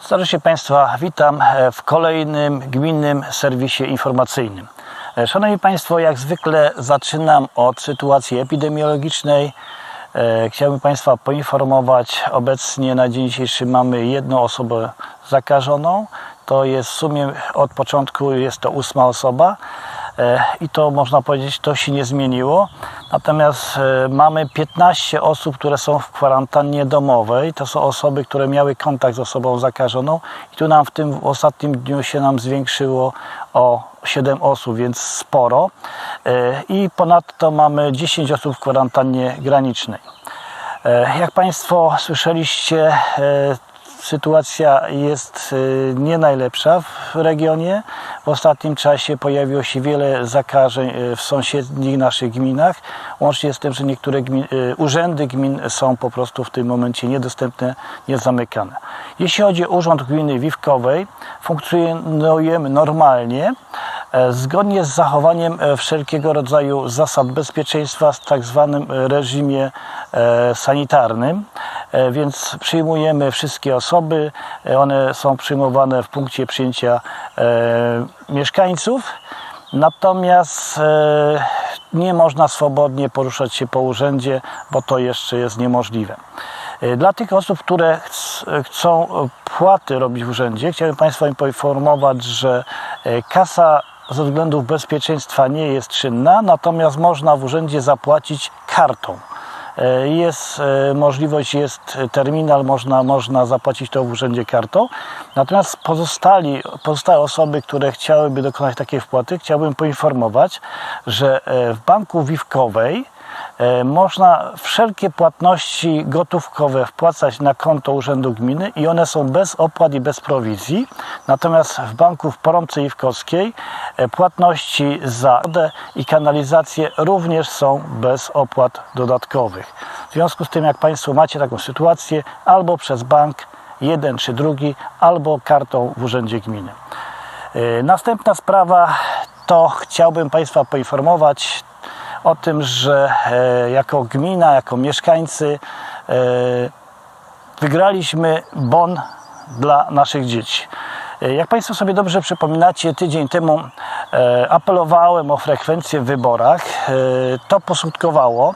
Serdecznie Państwa witam e, w kolejnym gminnym serwisie informacyjnym. E, Szanowni Państwo, jak zwykle zaczynam od sytuacji epidemiologicznej. E, Chciałbym Państwa poinformować, obecnie na dzień dzisiejszy mamy jedną osobę zakażoną. To jest w sumie od początku jest to ósma osoba i to można powiedzieć, to się nie zmieniło. Natomiast e, mamy 15 osób, które są w kwarantannie domowej. To są osoby, które miały kontakt z osobą zakażoną i tu nam w tym ostatnim dniu się nam zwiększyło o 7 osób, więc sporo. E, I ponadto mamy 10 osób w kwarantannie granicznej. E, Jak Państwo słyszeliście, e, sytuacja jest e, nie najlepsza w regionie. W ostatnim czasie pojawiło się wiele zakażeń e, w sąsiednich naszych gminach, łącznie z tym, że niektóre gmin, e, urzędy gmin są po prostu w tym momencie niedostępne, niezamykane. Jeśli chodzi o Urząd Gminy Wiwkowej, funkcjonujemy normalnie, e, zgodnie z zachowaniem e, wszelkiego rodzaju zasad bezpieczeństwa w tak zwanym reżimie e, sanitarnym, więc przyjmujemy wszystkie osoby, e, one są przyjmowane w punkcie przyjęcia e, mieszkańców, natomiast e, nie można swobodnie poruszać się po urzędzie, bo to jeszcze jest niemożliwe. E, Dla tych osób, które chc- chcą e, płaty robić w urzędzie, chciałbym Państwa poinformować, że e, kasa ze względów bezpieczeństwa nie jest czynna, natomiast można w urzędzie zapłacić kartą. E, Jest e, możliwość, jest terminal, można, można zapłacić to w urzędzie kartą. Natomiast pozostali, pozostałe osoby, które chciałyby dokonać takiej wpłaty, chciałbym poinformować, że e, w banku Wiwkowej e, można wszelkie płatności gotówkowe wpłacać na konto Urzędu Gminy i one są bez opłat i bez prowizji. Natomiast w banku w Porąbce Iwkowskiej e, płatności za wodę i kanalizację również są bez opłat dodatkowych. W związku z tym, jak Państwo macie taką sytuację, albo przez bank jeden czy drugi, albo kartą w Urzędzie Gminy. E, Następna sprawa to chciałbym Państwa poinformować o tym, że e, jako gmina, jako mieszkańcy e, wygraliśmy bon dla naszych dzieci. E, Jak Państwo sobie dobrze przypominacie, tydzień temu apelowałem o frekwencję w wyborach. To poskutkowało.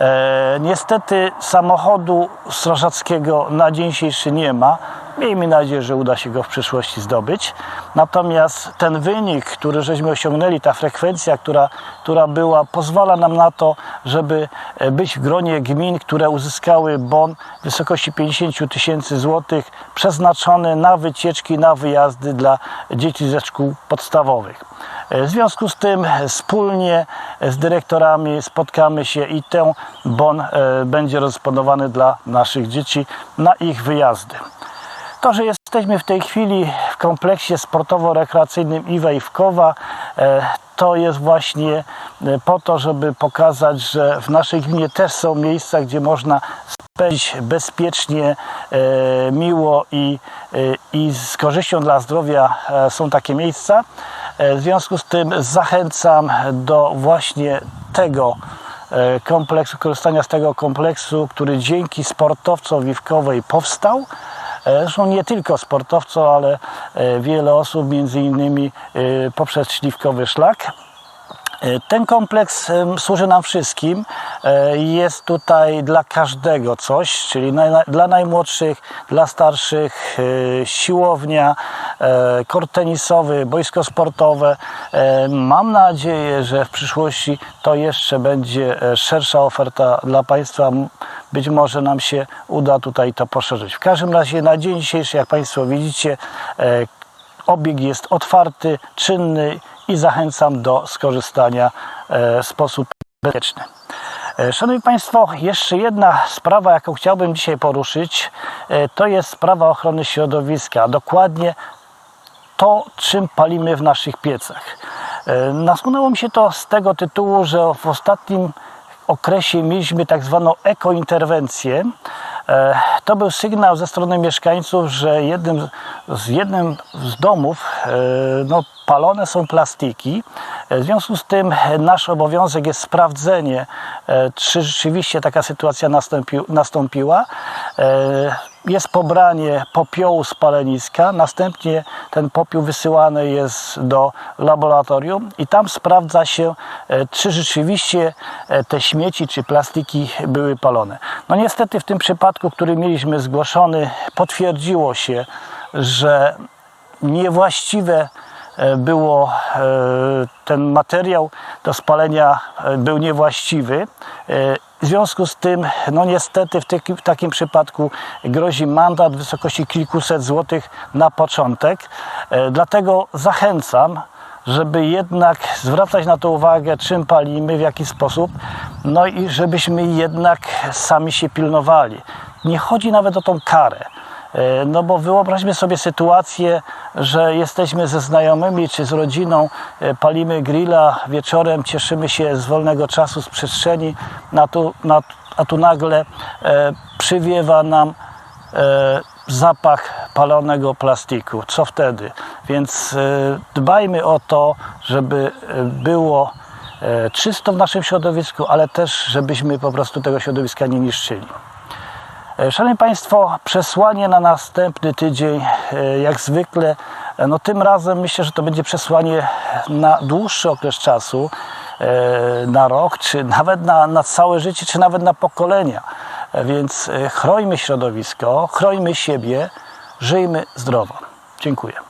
E, niestety samochodu strażackiego na dzień dzisiejszy nie ma. Miejmy nadzieję, że uda się go w przyszłości zdobyć. Natomiast ten wynik, który żeśmy osiągnęli, ta frekwencja, która, która była, pozwala nam na to, żeby e, być w gronie gmin, które uzyskały bon w wysokości 50 tysięcy złotych, przeznaczony na wycieczki, na wyjazdy dla dzieci ze szkół podstawowych. W związku z tym wspólnie z dyrektorami spotkamy się i ten bon e, będzie rozdysponowany dla naszych dzieci na ich wyjazdy. To, że jesteśmy w tej chwili w kompleksie sportowo-rekreacyjnym Iwa Iwkowa, e, to jest właśnie e, po to, żeby pokazać, że w naszej gminie też są miejsca, gdzie można spędzić bezpiecznie, miło i, i z korzyścią dla zdrowia są takie miejsca. E, W związku z tym zachęcam do właśnie tego e, kompleksu, korzystania z tego kompleksu, który dzięki sportowcom Wiwkowej powstał. E, Zresztą nie tylko sportowcom, ale wiele osób, między innymi poprzez śliwkowy szlak. E, Ten kompleks służy nam wszystkim. E, Jest tutaj dla każdego coś, czyli dla najmłodszych, dla starszych, e, siłownia, kort tenisowy, boisko sportowe. Mam nadzieję, że w przyszłości to jeszcze będzie szersza oferta dla Państwa. Być może nam się uda tutaj to poszerzyć. W każdym razie na dzień dzisiejszy, jak Państwo widzicie, Obieg jest otwarty, czynny i zachęcam do skorzystania e, w sposób bezpieczny. E, Szanowni Państwo, jeszcze jedna sprawa, jaką chciałbym dzisiaj poruszyć, e, to jest sprawa ochrony środowiska, dokładnie to, czym palimy w naszych piecach. Nasunęło mi się to z tego tytułu, że w ostatnim okresie mieliśmy tak zwaną ekointerwencję. E, To był sygnał ze strony mieszkańców, że jednym z, jednym z domów e, no, palone są plastiki. E, W związku z tym nasz obowiązek jest sprawdzenie, czy rzeczywiście taka sytuacja nastąpi, nastąpiła. Jest pobranie popiołu z paleniska, następnie ten popiół wysyłany jest do laboratorium i tam sprawdza się, e, czy rzeczywiście e, te śmieci czy plastiki były palone. No niestety w tym przypadku, który mieliśmy zgłoszony, potwierdziło się, że niewłaściwe było e, ten materiał do spalenia e, był niewłaściwy. E, W związku z tym, no niestety w, w takim przypadku grozi mandat w wysokości kilkuset złotych na początek. E, Dlatego zachęcam, żeby jednak zwracać na to uwagę, czym palimy, w jaki sposób, no i żebyśmy jednak sami się pilnowali. Nie chodzi nawet o tą karę. E, No bo wyobraźmy sobie sytuację, że jesteśmy ze znajomymi czy z rodziną, e, palimy grilla wieczorem, cieszymy się z wolnego czasu, z przestrzeni, na tu, a tu nagle e, przywiewa nam zapach palonego plastiku. Co wtedy? Więc dbajmy o to, żeby było czysto w naszym środowisku, ale też, żebyśmy po prostu tego środowiska nie niszczyli. E, Szanowni Państwo, przesłanie na następny tydzień, e, jak zwykle, e, no tym razem myślę, że to będzie przesłanie na dłuższy okres czasu, na rok, czy nawet na, na całe życie, czy nawet na pokolenia. Więc chrońmy środowisko, chrońmy siebie, żyjmy zdrowo. Dziękuję.